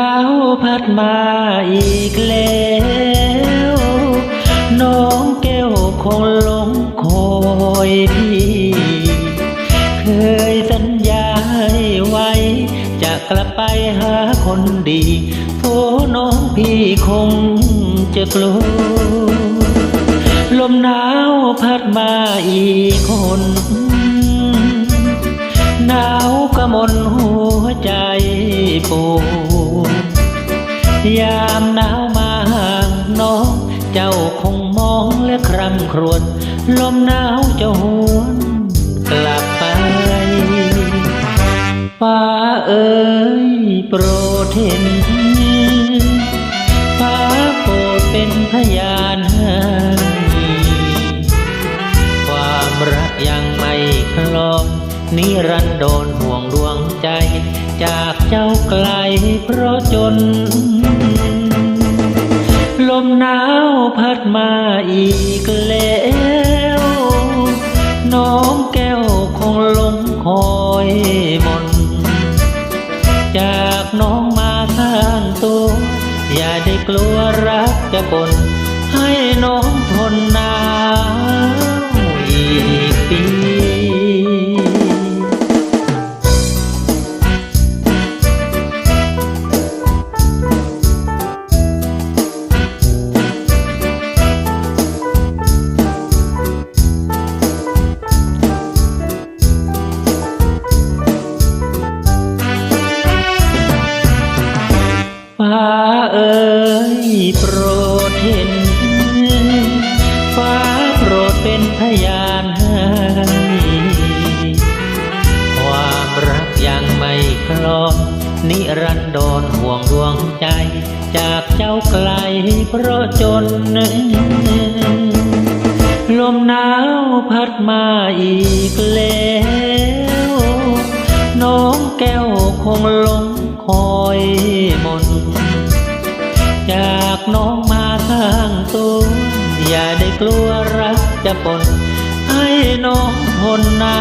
าวพัดมาอีกแล้ว น้องแก้วคงหลงคอยพี่ เคยสัญญาให้ไว้ จะกลับไปหาคนดีโทน้องพี่คงจะกลัวลมหนาวพัดมาอีกคนหนาวกระมนหัวใจปวด ยามหนาวมาห่างน้อง เจ้าคงมองและคร่ำครวญลมหนาวจะหวนกลับไปฟ้าเอ๋ยโปรดเห็นฟ้าโปรดเป็นพยานให้ความรักยังไม่คลองนิรันดรห่วงดวงใจากเจ้าไกลเพราะจน ลมหนาวพัดมาอีกแล้วน้องแก้วคงลงคอยมน จากน้องมาข้างตัว อย่าได้กลัวรักจะปนให้น้องทนหนา ฟ้าเอ๋ยโปรดเห็น ฟ้าโปรดเป็นพยานให้ความรักยังไม่คลองนิรันดรห่วงดวงใจ จากเจ้าไกลเพราะจนลมหนาวพัดมาอีกแล้ว น้องแก้วคงหลงคอย น้องมาข้างตัวอย่าได้กลัวรักจะปนให้น้องทนนา